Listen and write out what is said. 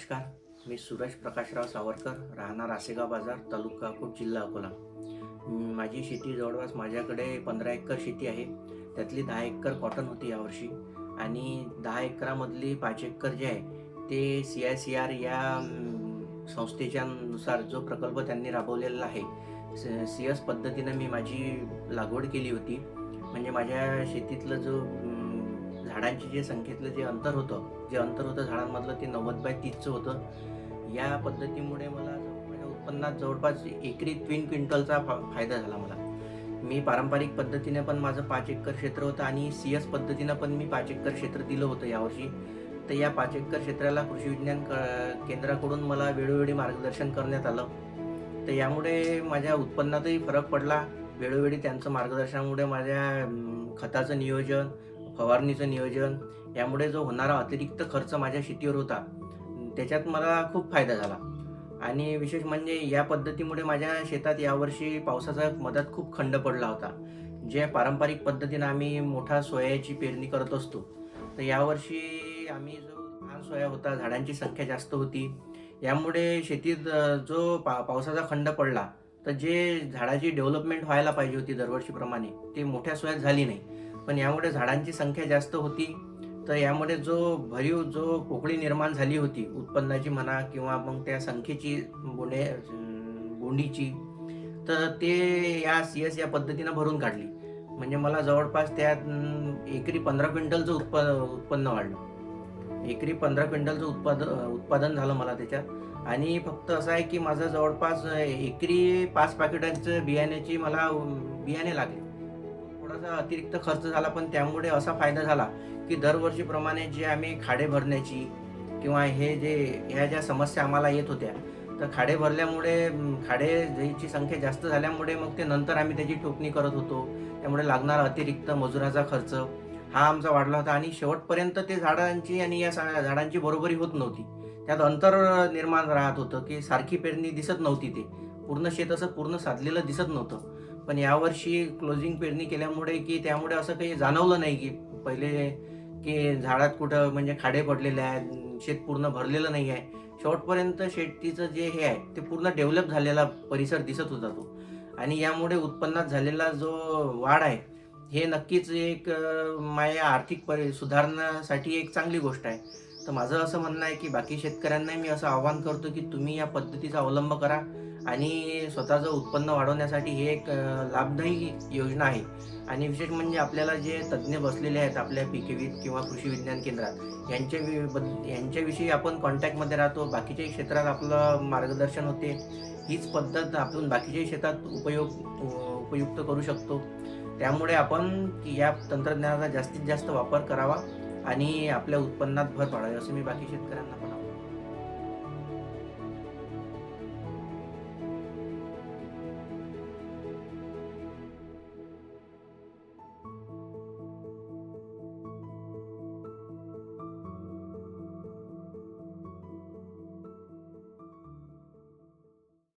नमस्कार. मी सुरेश प्रकाशराव सावरकर राहणार आसेगाव बाजार तालुका अकोट जिल्हा अकोला. माझी शेती जवळपास माझ्याकडे पंधरा एकर शेती आहे. त्यातली दहा एकर कॉटन होती यावर्षी. आणि दहा एकरामधली पाच एकर जे आहे ते सी आय सी आर या संस्थेच्या नुसार जो प्रकल्प त्यांनी राबवलेला आहे सी एस पद्धतीनं मी माझी लागवड केली होती. म्हणजे माझ्या शेतीतलं जो झाडांची जे संख्येतलं जे अंतर होतं जे अंतर होतं झाडांमधलं ते नव्वद बाय तीसचं होतं. या पद्धतीमुळे मला माझ्या उत्पन्नात जवळपास एकरी तीन क्विंटलचा फा फायदा झाला मला. मी पारंपरिक पद्धतीने पण माझं पाच एकर क्षेत्र होतं आणि सी एस पद्धतीनं पण मी पाच एकर क्षेत्र दिलं होतं यावर्षी. तर या पाच एकर क्षेत्राला कृषी विज्ञान क- केंद्राकडून मला वेळोवेळी मार्गदर्शन करण्यात आलं. तर यामुळे माझ्या उत्पन्नातही फरक पडला. वेळोवेळी त्यांचं मार्गदर्शनामुळे माझ्या खताचं नियोजन फवारणीचं नियोजन यामुळे जो होणारा अतिरिक्त खर्च माझ्या शेतीवर होता त्याच्यात मला खूप फायदा झाला. आणि विशेष म्हणजे या पद्धतीमुळे माझ्या शेतात यावर्षी पावसाचा मदत खूप खंड पडला होता. जे पारंपरिक पद्धतीनं आम्ही मोठा सोयाची पेरणी करत असतो तर यावर्षी आम्ही जो लहान सोया होता झाडांची संख्या जास्त होती. यामुळे शेतीत जो पा पावसाचा खंड पडला तर जे झाडाची डेव्हलपमेंट व्हायला पाहिजे होती दरवर्षीप्रमाणे ते मोठ्या सोयात झाली नाही. पण यामुळे झाडांची संख्या जास्त होती. तर यामुळे जो भरीव जो पोकळी निर्माण झाली होती उत्पन्नाची म्हणा किंवा मग त्या संख्येची बोने गोंडीची बोंडीची तर ते या सी एस या पद्धतीनं भरून काढली. म्हणजे मला जवळपास त्यात एकरी पंधरा क्विंटलचं उत्प उत्पन्न वाढलं. एकरी पंधरा क्विंटलचं उत्पाद उत्पादन झालं मला त्याच्यात. आणि फक्त असं आहे की माझं जवळपास एकरी पाच पाकिटांचं बियाण्याची मला बियाणे लागले. थोडासा अतिरिक्त खर्च झाला पण त्यामुळे असा फायदा झाला की दरवर्षीप्रमाणे जे आम्ही खाडे भरण्याची किंवा हे जे ह्या ज्या समस्या आम्हाला येत होत्या तर खाडे भरल्यामुळे खाडे ज्याची संख्या जास्त झाल्यामुळे मग ते नंतर आम्ही त्याची टोकणी करत होतो. त्यामुळे लागणारा अतिरिक्त मजुराचा खर्च हा आमचा वाढला होता आणि शेवटपर्यंत ते झाडांची आणि या सा- झाडांची बरोबरी होत नव्हती. त्यात अंतर निर्माण राहत होतं की सारखी पेरणी दिसत नव्हती ते. पूर्ण शेत असं पूर्ण साधलेलं दिसत नव्हतं. पण यावर्षी क्लोजिंग पेरणी केल्यामुळे की त्यामुळे असं काही जाणवलं नाही की पहिले की झाडात कुठं म्हणजे खाडे पडलेले आहेत शेत पूर्ण भरलेलं नाही आहे. शेवटपर्यंत शेतीचं जे हे आहे ते पूर्ण डेव्हलप झालेला परिसर दिसत होता तो. आणि यामुळे उत्पन्नात झालेला जो वाढ आहे हे नक्कीच एक माझ्या आर्थिक परि सुधारण्यासाठी एक चांगली गोष्ट आहे. तर माझं असं म्हणणं आहे की बाकी शेतकऱ्यांनाही मी असं आवाहन करतो की तुम्ही या पद्धतीचा अवलंब करा. आणि स्वतःचं उत्पन्न वाढवण्यासाठी हे एक लाभदायी योजना आहे. आणि विशेष म्हणजे आपल्याला जे तज्ज्ञ बसलेले आहेत आपल्या पिकेवीत किंवा कृषी विज्ञान केंद्रात यांच्या वि- यांच्याविषयी आपण कॉन्टॅक्टमध्ये राहतो. बाकीच्याही क्षेत्रात आपलं मार्गदर्शन होते. हीच पद्धत आपण बाकीच्याही शेतात उपयोग उपयुक्त करू शकतो. त्यामुळे आपण या तंत्रज्ञानाचा जास्तीत जास्त वापर करावा आणि आपल्या उत्पन्नात भर पाडावी असं मी बाकी शेतकऱ्यांना पण